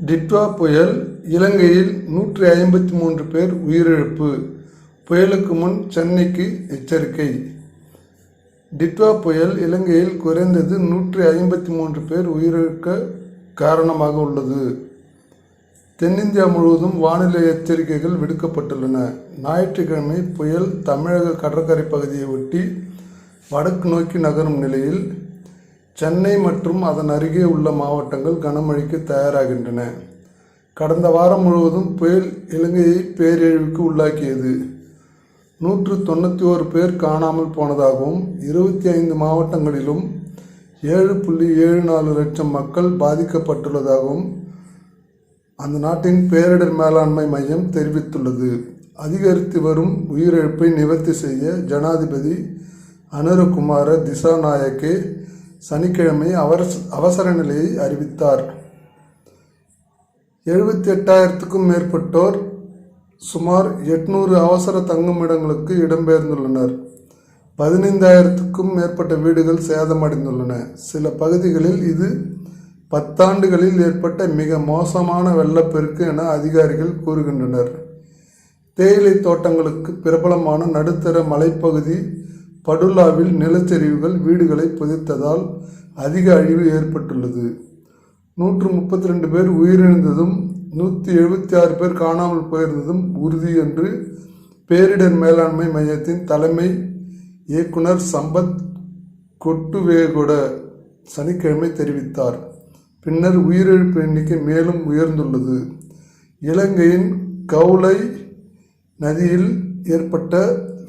டிட்வா புயல் இலங்கையில் நூற்றி ஐம்பத்தி மூன்று பேர் உயிரிழப்பு. புயலுக்கு முன் சென்னைக்கு எச்சரிக்கை. டிட்வா புயல் இலங்கையில் குறைந்தது நூற்றி ஐம்பத்தி மூன்று பேர் உயிரிழக்க காரணமாக உள்ளது. தென்னிந்தியா முழுவதும் வானிலை எச்சரிக்கைகள் விடுக்கப்பட்டுள்ளன. ஞாயிற்றுக்கிழமை புயல் தமிழக கடற்கரை பகுதியை ஒட்டி வடக்கு நோக்கி நகரும் நிலையில் சென்னை மற்றும் அதன் அருகே உள்ள மாவட்டங்கள் கனமழைக்கு தயாராகின்றன. கடந்த வாரம் முழுவதும் புயல் இலங்கையை பேரழிவுக்கு உள்ளாக்கியது. நூற்று தொண்ணூற்றி ஓரு பேர் காணாமல் போனதாகவும் இருபத்தி ஐந்து மாவட்டங்களிலும் ஏழு புள்ளி ஏழு நாலு லட்சம் மக்கள் பாதிக்கப்பட்டுள்ளதாகவும் அந்த நாட்டின் பேரிடர் மேலாண்மை மையம் தெரிவித்துள்ளது. அதிகரித்து வரும் உயிரிழப்பை நிவர்த்தி செய்ய ஜனாதிபதி அனுரகுமார திசாநாயக்கே சனிக்கிழமை அவரச அவசர நிலையை அறிவித்தார். எழுபத்தி எட்டாயிரத்துக்கும் மேற்பட்டோர் சுமார் எட்நூறு அவசர தங்குமிடங்களுக்கு இடம்பெயர்ந்துள்ளனர். பதினைந்தாயிரத்துக்கும் மேற்பட்ட வீடுகள் சேதமடைந்துள்ளன. சில பகுதிகளில் இது பத்தாண்டுகளில் ஏற்பட்ட மிக மோசமான வெள்ளப்பெருக்கு என அதிகாரிகள் கூறுகின்றனர். தேயிலை தோட்டங்களுக்கு பிரபலமான நடுத்தர மலைப்பகுதி படுலாவில் நிலச்சரிவுகள் வீடுகளை புதைத்ததால் அதிக அழிவு ஏற்பட்டுள்ளது. நூற்று முப்பத்தி ரெண்டு பேர் உயிரிழந்ததும் நூற்றி எழுபத்தி ஆறு பேர் காணாமல் போயிருந்ததும் உறுதி என்று பேரிடர் மேலாண்மை மையத்தின் தலைமை இயக்குனர் சம்பத் கொட்டுவேகொட சனிக்கிழமை தெரிவித்தார். பின்னர் உயிரிழப்பு எண்ணிக்கை மேலும் உயர்ந்துள்ளது. இலங்கையின் கவுளை நதியில் ஏற்பட்ட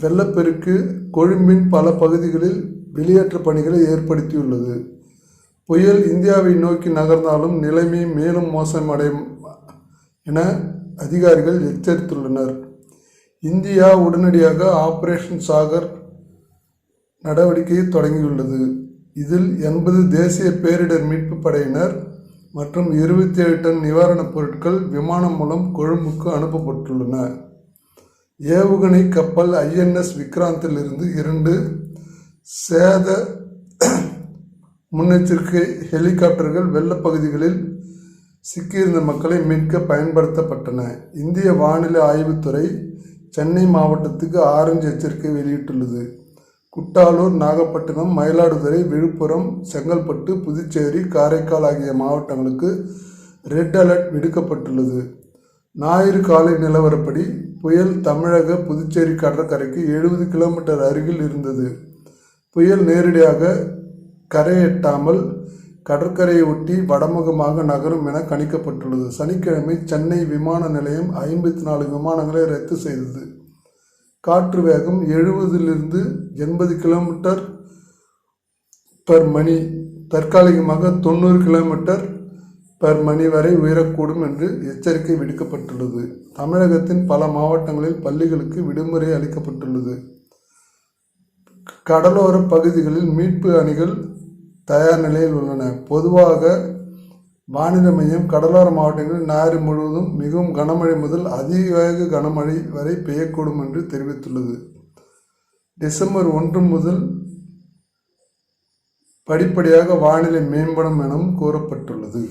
வெள்ளப்பெருக்கு கொழும்பின் பல பகுதிகளில் வெளியேற்ற பணிகளை ஏற்படுத்தியுள்ளது. புயல் இந்தியாவை நோக்கி நகர்ந்தாலும் நிலைமை மேலும் மோசமடையும் என அதிகாரிகள் எச்சரித்துள்ளனர். இந்தியா உடனடியாக ஆபரேஷன் சாகர் நடவடிக்கையை தொடங்கியுள்ளது. இதில் எண்பது தேசிய பேரிடர் மீட்பு படையினர் மற்றும் இருபத்தி ஏழு டன் நிவாரணப் பொருட்கள் விமானம் மூலம் கொழும்புக்கு அனுப்பப்பட்டுள்ளன. ஏவுகணை கப்பல் ஐஎன்எஸ் விக்ராந்திலிருந்து இரண்டு சேத முன்னெச்சரிக்கை ஹெலிகாப்டர்கள் வெள்ளப்பகுதிகளில் சிக்கியிருந்த மக்களை மீட்க பயன்படுத்தப்பட்டன. இந்திய வானிலை ஆய்வுத்துறை சென்னை மாவட்டத்துக்கு ஆரஞ்சு எச்சரிக்கை வெளியிட்டுள்ளது. குட்டாலூர் நாகப்பட்டினம் மயிலாடுதுறை விழுப்புரம் செங்கல்பட்டு புதுச்சேரி காரைக்கால் ஆகிய மாவட்டங்களுக்கு ரெட் அலர்ட் விடுக்கப்பட்டுள்ளது. ஞாயிறு காலை நிலவரப்படி புயல் தமிழக புதுச்சேரி கடற்கரைக்கு எழுபது கிலோமீட்டர் அருகில் இருந்தது. புயல் நேரடியாக கரையெட்டாமல் கடற்கரையை ஒட்டி வடமுகமாக நகரும் என கணிக்கப்பட்டுள்ளது. சனிக்கிழமை சென்னை விமான நிலையம் ஐம்பத்தி நாலு விமானங்களை ரத்து செய்தது. காற்று வேகம் எழுபதிலிருந்து எண்பது கிலோமீட்டர் பர் மணி. தற்காலிகமாக தொண்ணூறு கிலோமீட்டர் பர் மணி வரை உயரக்கூடும் என்று எச்சரிக்கை விடுக்கப்பட்டுள்ளது. தமிழகத்தின் பல மாவட்டங்களில் பள்ளிகளுக்கு விடுமுறை அளிக்கப்பட்டுள்ளது. கடலோர பகுதிகளில் மீட்பு அணிகள் தயார் நிலையில் உள்ளன. பொதுவாக வானிலை மையம் கடலோர மாவட்டங்களில் ஞாயிறு முழுவதும் மிகவும் கனமழை முதல் அதிவேக கனமழை வரை பெய்யக்கூடும் என்று தெரிவித்துள்ளது. டிசம்பர் ஒன்று முதல் படிப்படியாக வானிலை மேம்படும் எனவும் கூறப்பட்டுள்ளது.